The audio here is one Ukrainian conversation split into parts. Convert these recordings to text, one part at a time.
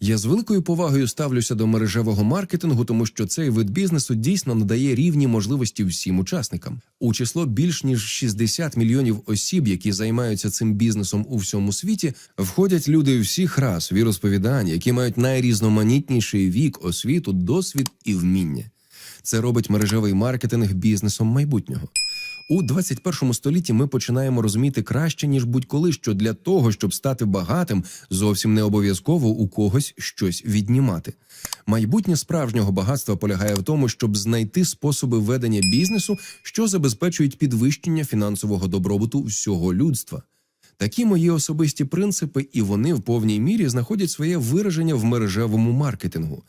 Я з великою повагою ставлюся до мережевого маркетингу, тому що цей вид бізнесу дійсно надає рівні можливості всім учасникам. У число більш ніж 60 мільйонів осіб, які займаються цим бізнесом у всьому світі, входять люди всіх рас, віросповідань, які мають найрізноманітніший вік, освіту, досвід і вміння. Це робить мережевий маркетинг бізнесом майбутнього. У 21 столітті ми починаємо розуміти краще ніж будь-коли, що для того, щоб стати багатим, зовсім не обов'язково у когось щось віднімати. Майбутнє справжнього багатства полягає в тому, щоб знайти способи ведення бізнесу, що забезпечують підвищення фінансового добробуту всього людства. Такі мої особисті принципи, і вони в повній мірі знаходять своє вираження в мережевому маркетингу.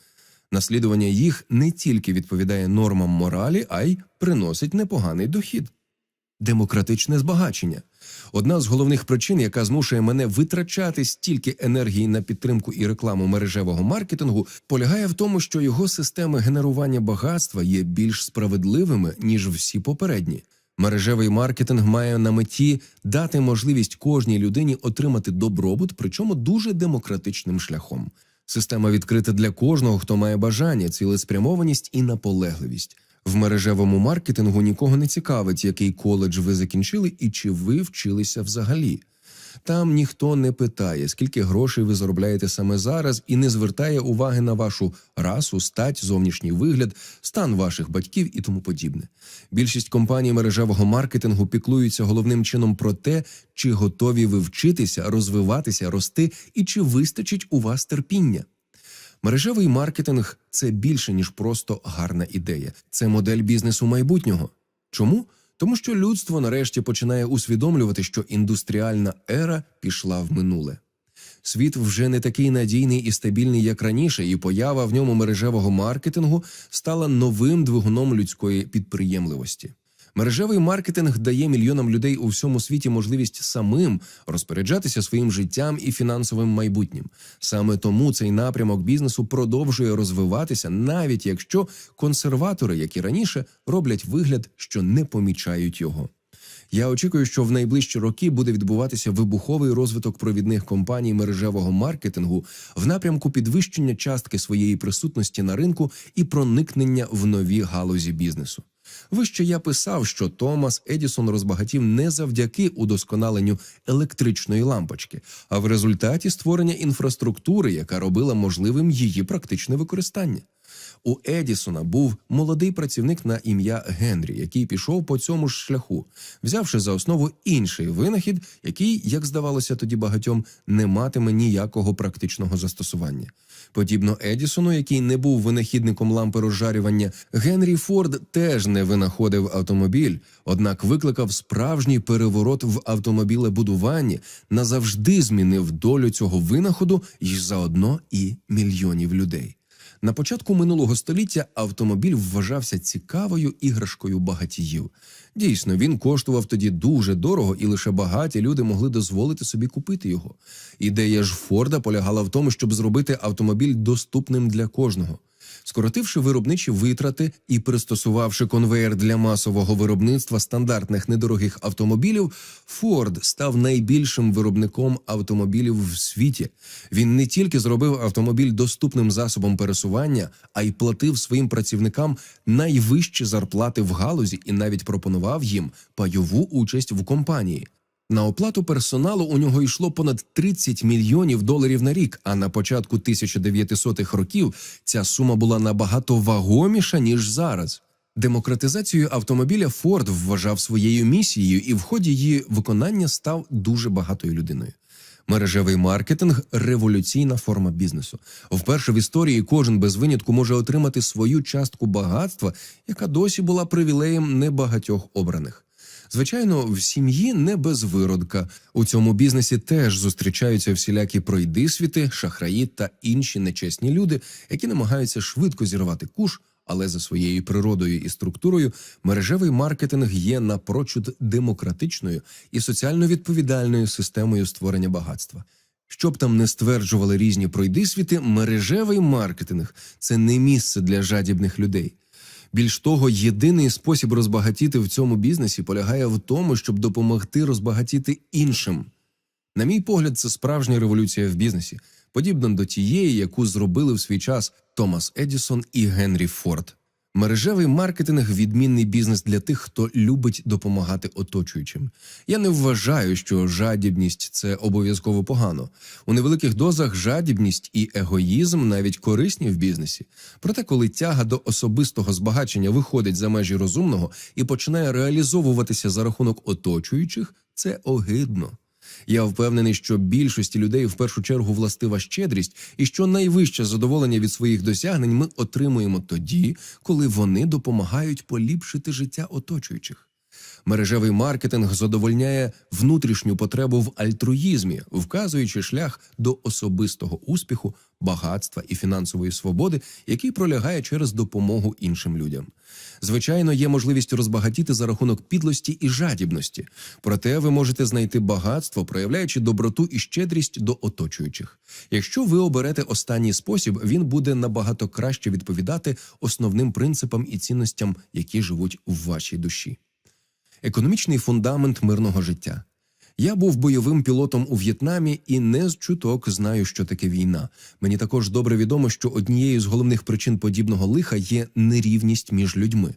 Наслідування їх не тільки відповідає нормам моралі, а й приносить непоганий дохід. Демократичне збагачення одна з головних причин, яка змушує мене витрачати стільки енергії на підтримку і рекламу мережевого маркетингу, полягає в тому, що його системи генерування багатства є більш справедливими ніж всі попередні. Мережевий маркетинг має на меті дати можливість кожній людині отримати добробут, причому дуже демократичним шляхом. Система відкрита для кожного, хто має бажання, цілеспрямованість і наполегливість. В мережевому маркетингу нікого не цікавить, який коледж ви закінчили і чи ви вчилися взагалі. Там ніхто не питає, скільки грошей ви заробляєте саме зараз, і не звертає уваги на вашу расу, стать, зовнішній вигляд, стан ваших батьків і тому подібне. Більшість компаній мережевого маркетингу піклуються головним чином про те, чи готові ви вчитися, розвиватися, рости і чи вистачить у вас терпіння. Мережевий маркетинг це більше ніж просто гарна ідея. Це модель бізнесу майбутнього. Чому? Тому що людство нарешті починає усвідомлювати, що індустріальна ера пішла в минуле. Світ вже не такий надійний і стабільний, як раніше, і поява в ньому мережевого маркетингу стала новим двигуном людської підприємливості. Мережевий маркетинг дає мільйонам людей у всьому світі можливість самим розпоряджатися своїм життям і фінансовим майбутнім. Саме тому цей напрямок бізнесу продовжує розвиватися, навіть якщо консерватори, як і раніше, роблять вигляд, що не помічають його. Я очікую, що в найближчі роки буде відбуватися вибуховий розвиток провідних компаній мережевого маркетингу в напрямку підвищення частки своєї присутності на ринку і проникнення в нові галузі бізнесу. Вище я писав, що Томас Едісон розбагатів не завдяки удосконаленню електричної лампочки, а в результаті створення інфраструктури, яка робила можливим її практичне використання. У Едісона був молодий працівник на ім'я Генрі, який пішов по цьому ж шляху, взявши за основу інший винахід, який, як здавалося тоді багатьом, не матиме ніякого практичного застосування. Подібно Едісону, який не був винахідником лампи розжарювання, Генрі Форд теж не винаходив автомобіль, однак викликав справжній переворот в автомобілебудуванні, назавжди змінив долю цього винаходу і заодно і мільйонів людей. На початку минулого століття автомобіль вважався цікавою іграшкою багатіїв. Дійсно, він коштував тоді дуже дорого, і лише багаті люди могли дозволити собі купити його. Ідея ж Форда полягала в тому, щоб зробити автомобіль доступним для кожного. Скоротивши виробничі витрати і пристосувавши конвеєр для масового виробництва стандартних недорогих автомобілів, Форд став найбільшим виробником автомобілів в світі. Він не тільки зробив автомобіль доступним засобом пересування, а й платив своїм працівникам найвищі зарплати в галузі і навіть пропонував їм пайову участь в компанії. На оплату персоналу у нього йшло понад 30 мільйонів доларів на рік. А на початку 1900-х років ця сума була набагато вагоміша ніж зараз. Демократизацію автомобіля Форд вважав своєю місією, і в ході її виконання став дуже багатою людиною. Мережевий маркетинг революційна форма бізнесу. Вперше в історії кожен без винятку може отримати свою частку багатства, яка досі була привілеєм небагатьох обраних. Звичайно, в сім'ї не без виродка. У цьому бізнесі теж зустрічаються всілякі пройдисвіти, шахраї та інші нечесні люди, які намагаються швидко зірвати куш. Але за своєю природою і структурою мережевий маркетинг є напрочуд демократичною і соціально відповідальною системою створення багатства. Щоб там не стверджували різні пройдисвіти, мережевий маркетинг це не місце для жадібних людей. Більш того, єдиний спосіб розбагатіти в цьому бізнесі полягає в тому, щоб допомогти розбагатіти іншим. На мій погляд, це справжня революція в бізнесі. подібна до тієї, яку зробили в свій час Томас Едісон і Генрі Форд. Мережевий маркетинг відмінний бізнес для тих, хто любить допомагати оточуючим. Я не вважаю, що жадібність це обов'язково погано. У невеликих дозах жадібність і егоїзм навіть корисні в бізнесі. Проте, коли тяга до особистого збагачення виходить за межі розумного і починає реалізовуватися за рахунок оточуючих, це огидно. Я впевнений, що більшості людей в першу чергу властива щедрість, і що найвище задоволення від своїх досягнень ми отримуємо тоді, коли вони допомагають поліпшити життя оточуючих. Мережевий маркетинг задовольняє внутрішню потребу в альтруїзмі, вказуючи шлях до особистого успіху, багатства і фінансової свободи, який пролягає через допомогу іншим людям. Звичайно, є можливість розбагатіти за рахунок підлості і жадібності, проте ви можете знайти багатство, проявляючи доброту і щедрість до оточуючих. Якщо ви оберете останній спосіб, він буде набагато краще відповідати основним принципам і цінностям, які живуть у вашій душі. Економічний фундамент мирного життя. Я був бойовим пілотом у В'єтнамі і не з чуток знаю, що таке війна. Мені також добре відомо, що однією з головних причин подібного лиха є нерівність між людьми.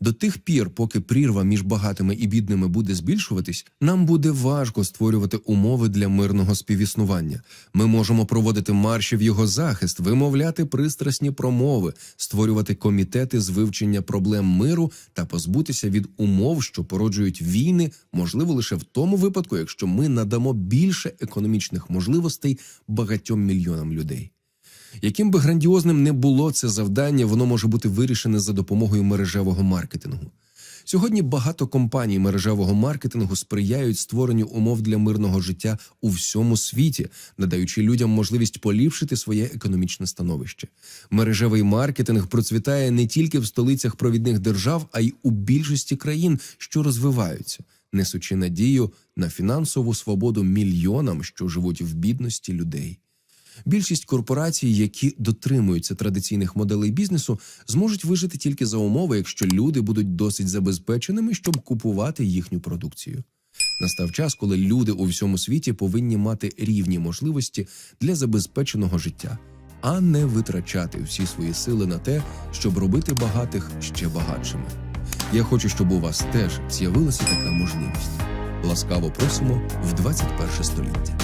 До тих пір, поки прірва між багатими і бідними буде збільшуватись, нам буде важко створювати умови для мирного співіснування. Ми можемо проводити марші в його захист, вимовляти пристрасні промови, створювати комітети з вивчення проблем миру та позбутися від умов, що породжують війни, можливо, лише в тому випадку, якщо ми надамо більше економічних можливостей багатьом мільйонам людей. Яким би грандіозним не було це завдання, воно може бути вирішене за допомогою мережевого маркетингу. Сьогодні багато компаній мережевого маркетингу сприяють створенню умов для мирного життя у всьому світі, надаючи людям можливість поліпшити своє економічне становище. Мережевий маркетинг процвітає не тільки в столицях провідних держав, а й у більшості країн, що розвиваються, несучи надію на фінансову свободу мільйонам, що живуть в бідності людей. Більшість корпорацій, які дотримуються традиційних моделей бізнесу, зможуть вижити тільки за умови, якщо люди будуть досить забезпеченими, щоб купувати їхню продукцію. Настав час, коли люди у всьому світі повинні мати рівні можливості для забезпеченого життя, а не витрачати всі свої сили на те, щоб робити багатих ще багатшими. Я хочу, щоб у вас теж з'явилася така можливість. Ласкаво просимо в 21 століття.